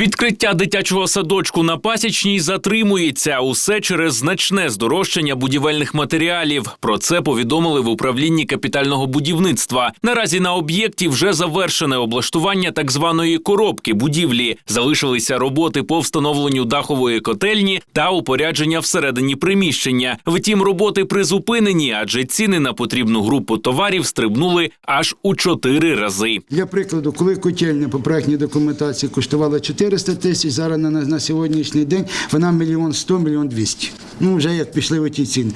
Відкриття дитячого садочку на пасічній затримується усе через значне здорожчання будівельних матеріалів. Про це повідомили в управлінні капітального будівництва. Наразі на об'єкті вже завершене облаштування так званої коробки будівлі. Залишилися роботи по встановленню дахової котельні та упорядження всередині приміщення. Втім, роботи призупинені, адже ціни на потрібну групу товарів стрибнули аж у чотири рази. Для прикладу, коли котельня по проектній документації коштувала 400 тисяч, зараз на, на сьогоднішній день вона мільйон 100, мільйон 200. Ну, вже як пішли в ті ціни.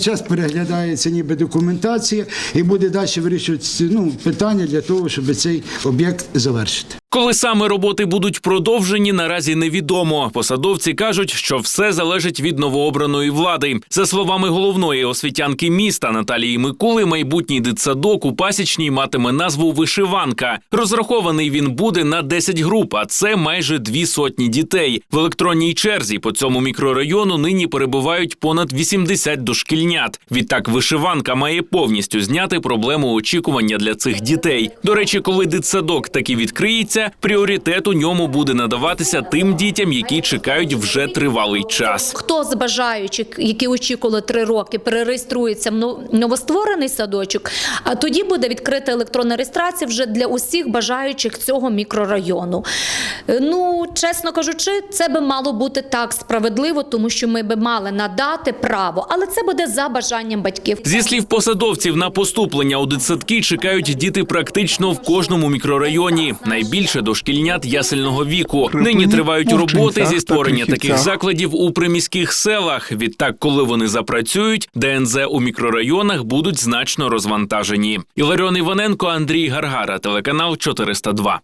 Час переглядається ніби документація і буде далі вирішувати ну, питання для того, щоб цей об'єкт завершити. Коли саме роботи будуть продовжені, наразі невідомо. Посадовці кажуть, що все залежить від новообраної влади. За словами головної освітянки міста Наталії Микули, майбутній дитсадок у пасічній матиме назву Вишиванка. Розрахований він буде на 10 груп, а це майже дві сотні дітей. В електронній черзі по цьому мікрорайону нині перебувають понад 80 дошкільнят. Відтак вишиванка має повністю зняти проблему очікування для цих дітей. До речі, коли дитсадок таки відкриється, пріоритет у ньому буде надаватися тим дітям, які чекають вже тривалий час. Хто з бажаючих, які очікували три роки, перереєструється в новостворений садочок, а тоді буде відкрита електронна реєстрація вже для усіх бажаючих цього мікрорайону. Е, Ну, чесно кажучи, це би мало бути так справедливо, тому що ми би мали надати право, але це буде за бажанням батьків. Зі слів посадовців на поступлення у дитсадки чекають діти практично в кожному мікрорайоні. Найбільше дошкільнят ясельного віку. Нині тривають роботи зі створення таких закладів у приміських селах. Відтак, коли вони запрацюють, ДНЗ у мікрорайонах будуть значно розвантажені. Іларіон Іваненко, Андрій Гаргара, телеканал 402.